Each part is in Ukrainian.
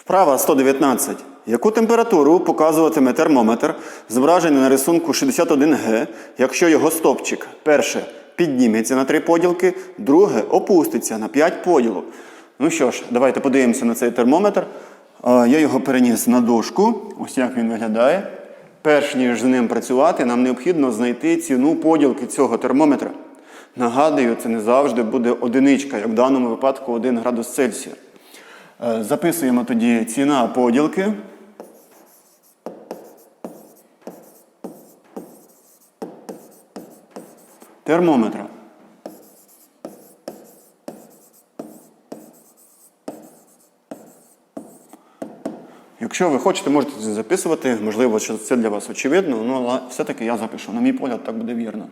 Вправа 119. Яку температуру показуватиме термометр, зображений на рисунку 61Г, якщо його стопчик перше підніметься на 3 поділки, друге опуститься на 5 поділок. Ну що ж, давайте подивимося на цей термометр. Я його переніс на дошку. Ось як він виглядає. Перш ніж з ним працювати, нам необхідно знайти ціну поділки цього термометра. Нагадую, це не завжди буде одиничка, як в даному випадку 1 градус Цельсія. Е, Записуємо тоді ціна поділки. Термометра. Якщо ви хочете, можете це записувати. Можливо, що це для вас очевидно, ну, але все-таки я запишу. На мій погляд, так буде вірно.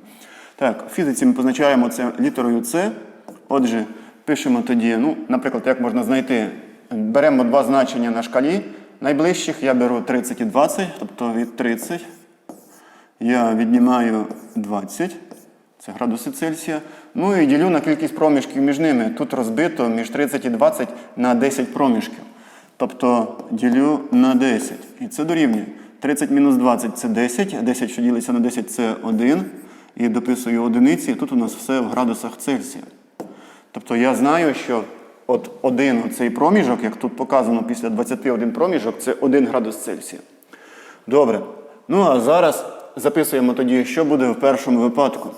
Так, в фізиці ми позначаємо це літерою С. Отже, пишемо тоді, ну, наприклад, як можна знайти. Беремо два значення на шкалі. Найближчих я беру 30 і 20, тобто від 30 я віднімаю 20, це градуси Цельсія. Ну і ділю на кількість проміжків між ними. Тут розбито між 30 і 20 на 10 проміжків. Тобто ділю на 10. І це дорівнює. 30 мінус 20 це 10, 10, що ділиться на 10, це 1. І дописую одиниці. Тут у нас все в градусах Цельсія. Тобто я знаю, що от один цей проміжок, як тут показано після 21 проміжок, це 1 градус Цельсія. Добре. Ну а зараз записуємо тоді, що буде в першому випадку.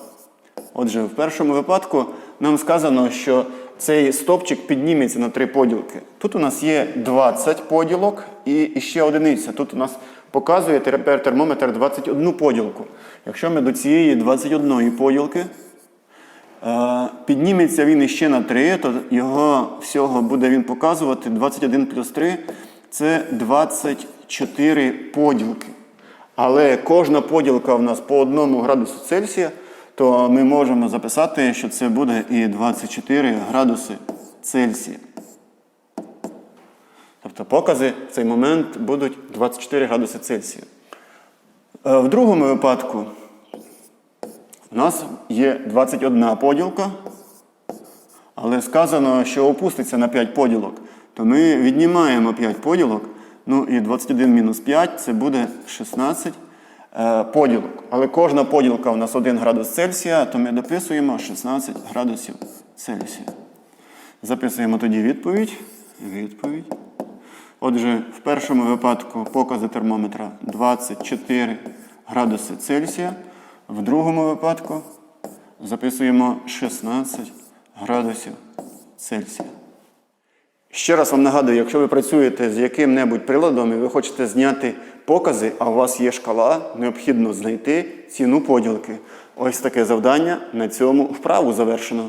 Отже, в першому випадку нам сказано, що цей стопчик підніметься на три поділки. Тут у нас є 20 поділок і ще одиниця. Тут у нас показує тепер термометр 21 поділку. Якщо ми до цієї 21 поділки е, підніметься він іще на 3, то його всього буде він показувати 21 плюс 3 це 24 поділки. Але кожна поділка в нас по одному градусу Цельсія, то ми можемо записати, що це буде і 24 градуси Цельсія. Тобто покази в цей момент будуть 24 градуси Цельсія. Е, В другому випадку у нас є 21 поділка, але сказано, що опуститься на 5 поділок. То ми віднімаємо 5 поділок. Ну і 21 мінус 5 це буде 16 е, поділок. Але кожна поділка у нас 1 градус Цельсія, то ми дописуємо 16 градусів Цельсія. Записуємо тоді відповідь. Відповідь. Отже, в першому випадку покази термометра 24 градуси Цельсія. В другому випадку записуємо 16 градусів Цельсія. Ще раз вам нагадую, якщо ви працюєте з яким-небудь приладом і ви хочете зняти покази, а у вас є шкала, необхідно знайти ціну поділки. Ось таке завдання на цьому вправу завершено.